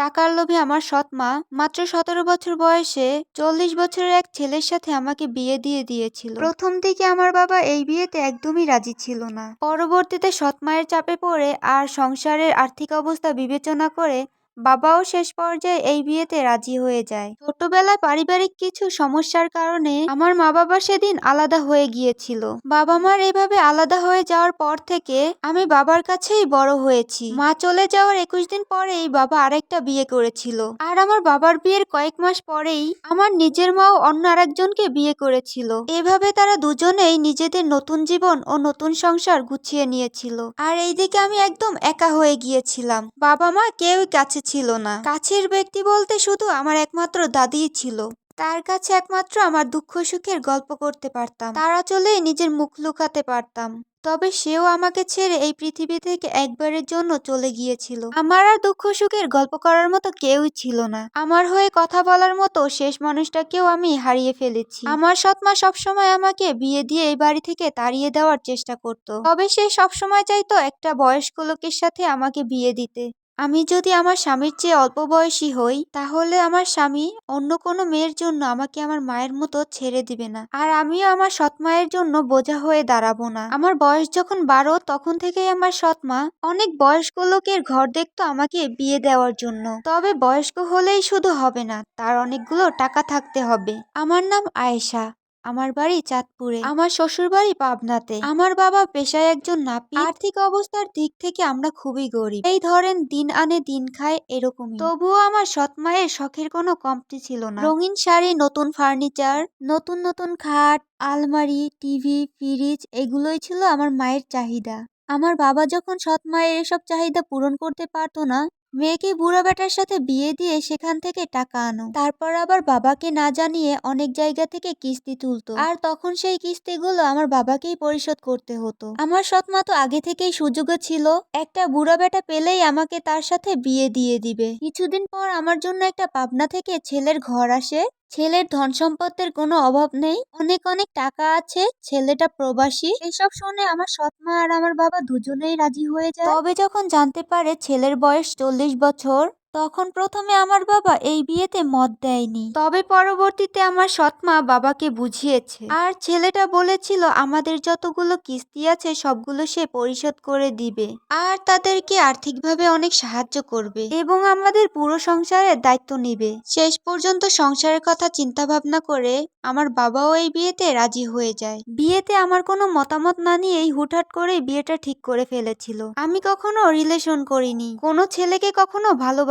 টাকার লোভে আমার সৎ মা মাত্র সতেরো বছর বয়সে চল্লিশ বছরের এক ছেলের সাথে আমাকে বিয়ে দিয়ে দিয়েছিল। প্রথম থেকে আমার বাবা এই বিয়েতে একদমই রাজি ছিল না। পরবর্তীতে সৎ মায়ের চাপে পড়ে আর সংসারের আর্থিক অবস্থা বিবেচনা করে বাবাও শেষ পর্যায়ে এই বিয়েতে রাজি হয়ে যায়। ছোটবেলায় পারিবারিক কিছু সমস্যার কারণে আমার মা বাবা সেদিন আলাদা হয়ে গিয়েছিল। বাবা মার এভাবে আলাদা হয়ে যাওয়ার পর থেকে আমি বাবার কাছেই বড় হয়েছি। মা চলে যাওয়ার একুশ দিন পরেই বাবা আরেকটা বিয়ে করেছিল। আর আমার বাবার বিয়ের কয়েক মাস পরেই আমার নিজের মাও অন্য আরেকজনকে বিয়ে করেছিল। এভাবে তারা দুজনেই নিজেদের নতুন জীবন ও নতুন সংসার গুছিয়ে নিয়েছিল। আর এইদিকে আমি একদম একা হয়ে গিয়েছিলাম। বাবা মা কেউই কাছে ছিল না। কাছের ব্যক্তি বলতে শুধু আমার একমাত্র দাদিই ছিল। তার কাছে একমাত্র আমার দুঃখ সুখের গল্প করতে পারতাম। তারা চলেই নিজের মুখ লুকাতে পারতাম। তবে সেও আমাকে ছেড়ে এই পৃথিবী থেকে একবারের জন্য চলে গিয়েছিল। আমার আর দুঃখ সুখের গল্প করার মতো কেউই ছিল না। আমার হয়ে কথা বলার মতো শেষ মানুষটাকেও আমি হারিয়ে ফেলেছি। আমার সৎমা সবসময় আমাকে বিয়ে দিয়ে এই বাড়ি থেকে তাড়িয়ে দেওয়ার চেষ্টা করত। তবে সে সবসময় চাইতো একটা বয়স্ক লোকের সাথে আমাকে বিয়ে দিতে। আমি যদি আমার স্বামীর চেয়ে অল্প বয়সী হই, তাহলে আমার স্বামী অন্য কোনো মেয়ের জন্য আমাকে আমার মায়ের মতো ছেড়ে দিবে না। আর আমিও আমার সৎ মায়ের জন্য বোঝা হয়ে দাঁড়াবো না। আমার বয়স যখন বারো, তখন থেকেই আমার সৎ মা অনেক বয়স্ক লোকের ঘর দেখতো আমাকে বিয়ে দেওয়ার জন্য। তবে বয়স্ক হলেই শুধু হবে না, তার অনেকগুলো টাকা থাকতে হবে। আমার নাম আয়েশা। আমার বাড়ি চাঁদপুরে। আমার শ্বশুর বাড়ি পাবনাতে। আমার বাবা পেশায় একজন নাপিত। আর্থিক অবস্থার দিক থেকে আমরা খুবই গরিব। এই ধরেন দিন আনে দিন খায় এরকম তবুও আমার সৎ মায়ের শখের কোনো কমতি ছিল না। রঙিন শাড়ি নতুন ফার্নিচার নতুন নতুন খাট আলমারি টিভি ফ্রিজ এগুলোই ছিল আমার মায়ের চাহিদা। আমার বাবা যখন সৎ মায়ের এসব চাহিদা পূরণ করতে পারতো না মেয়েকে বুড়ো বেটার সাথে বিয়ে দিয়ে সেখান থেকে টাকা আনো। তারপর আবার বাবাকে না জানিয়ে অনেক জায়গা থেকে কিস্তি তুলতো। আর তখন সেই কিস্তিগুলো আমার বাবাকেই পরিশোধ করতে হতো। আমার সৎমা তো আগে থেকেই সুযোগও ছিল। একটা বুড়ো বেটা পেলেই আমাকে তার সাথে বিয়ে দিয়ে দিবে। কিছুদিন পর আমার জন্য একটা পাবনা থেকে ছেলের ঘর আসে। ছেলের ধন সম্পদের কোনো অভাব নেই। অনেক অনেক টাকা আছে। ছেলেটা প্রবাসী। এসব শুনে আমার সৎমা আর আমার বাবা দুজনেই রাজি হয়ে যায়। তবে যখন জানতে পারে ছেলের বয়স চল্লিশ বছর তখন প্রথমে আমার বাবা এই বিয়েতে মত দেয়নি। তবে পরবর্তীতে আমার সৎমা বাবাকে বুঝিয়েছে। আর ছেলেটা বলেছিল, আমাদের যতগুলো কিস্তি আছে, সবগুলো সে পরিশোধ করে দিবে। আর তাদেরকে আর্থিকভাবে অনেক সাহায্য করবে এবং আমাদের পুরো সংসারের দায়িত্ব নিবে। শেষ পর্যন্ত সংসারের কথা চিন্তা ভাবনা করে আমার বাবাও এই বিয়েতে রাজি হয়ে যায়। বিয়েতে আমার কোনো মতামত না নিয়েই হুটহাট করে বিয়েটা ঠিক করে ফেলেছিল। আমি কখনো রিলেশন করিনি। কোনো ছেলেকে কখনো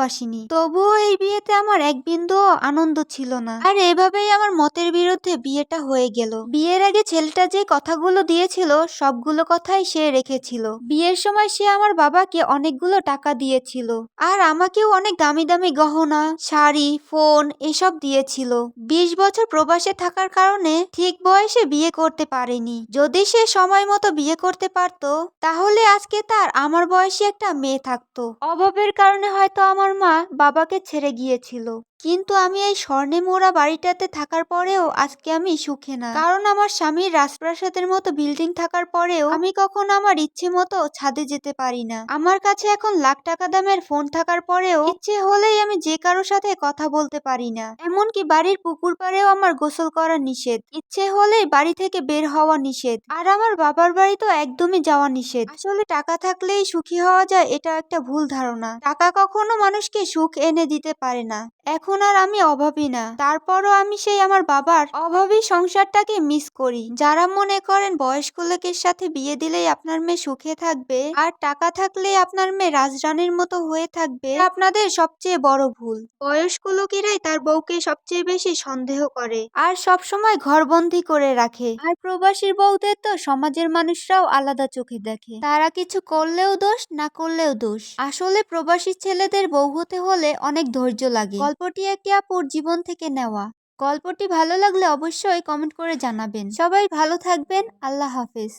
ভালোবাসিনি তবুও এই বিয়েতে আমার এক বিন্দুও আনন্দ ছিল না। আর এভাবেই আমার মতের বিরুদ্ধে বিয়েটা হয়ে গেল। বিয়ের আগে ছেলেটা যে কথাগুলো দিয়েছিল, সবগুলো কথাই সে রেখেছিল। বিয়ের সময় সে আমার বাবাকে অনেকগুলো টাকা দিয়েছিল। আর আমাকেও অনেক দামি দামি গহনা, শাড়ি, ফোন এসব দিয়েছিল। বিশ বছর প্রবাসে থাকার কারণে ঠিক বয়সে বিয়ে করতে পারেনি। যদি সে সময় মতো বিয়ে করতে পারত, তাহলে আজকে তার আমার বয়সী একটা মেয়ে থাকতো। অভাবের কারণে হয়তো আমার মা বাবাকে ছেড়ে গিয়েছিল। কিন্তু আমি এই স্বর্ণে মোড়া বাড়িটাতে থাকার পরেও আজকে আমি সুখে না। কারণ আমার স্বামীর রাজপ্রাসাদের মতো বিল্ডিং থাকার পরেও আমি কখনো আমার ইচ্ছে মতো ছাদে যেতে পারি না। আমার কাছে এখন লাখ টাকা দামের ফোন থাকার পরেও ইচ্ছে হলেই আমি যে কারোর সাথে কথা বলতে পারি না। এমনকি বাড়ির পুকুর পাড়েও আমার গোসল করা নিষেধ। ইচ্ছে হলেই বাড়ি থেকে বের হওয়া নিষেধ। আর আমার বাবার বাড়ি তো একদমই যাওয়া নিষেধ। আসলে টাকা থাকলেই সুখী হওয়া যায়, এটা একটা ভুল ধারণা। টাকা কখনো মানুষকে সুখ এনে দিতে পারে না। এখন আর আমি অভাবী না। তারপরও আমি সেই আমার বাবার অভাবী সংসারটাকে মিস করি। যারা মনে করেন বয়স্ক লোকের সাথে বিয়ে দিলেই আপনার মেয়ে সুখে থাকবে, আর টাকা থাকলে আপনার মেয়ে রাজরানীর মতো হয়ে থাকবে আপনাদের সবচেয়ে বড় ভুল। বয়স্ক লোকেরাই তার বউকে সবচেয়ে বেশি সন্দেহ করে, আর সব সময় ঘরবন্দি করে রাখে। আর প্রবাসীর বউদের তো সমাজের মানুষরাও আলাদা চোখে দেখে। তারা কিছু করলেও দোষ, না করলেও দোষ। আসলে প্রবাসী ছেলেদের বউ হতে হলে অনেক ধৈর্য লাগে। গল্পটি একটি আপুর জীবন থেকে নেওয়া। গল্পটি ভালো লাগলে অবশ্যই কমেন্ট করে জানাবেন। সবাই ভালো থাকবেন। আল্লাহ হাফেজ।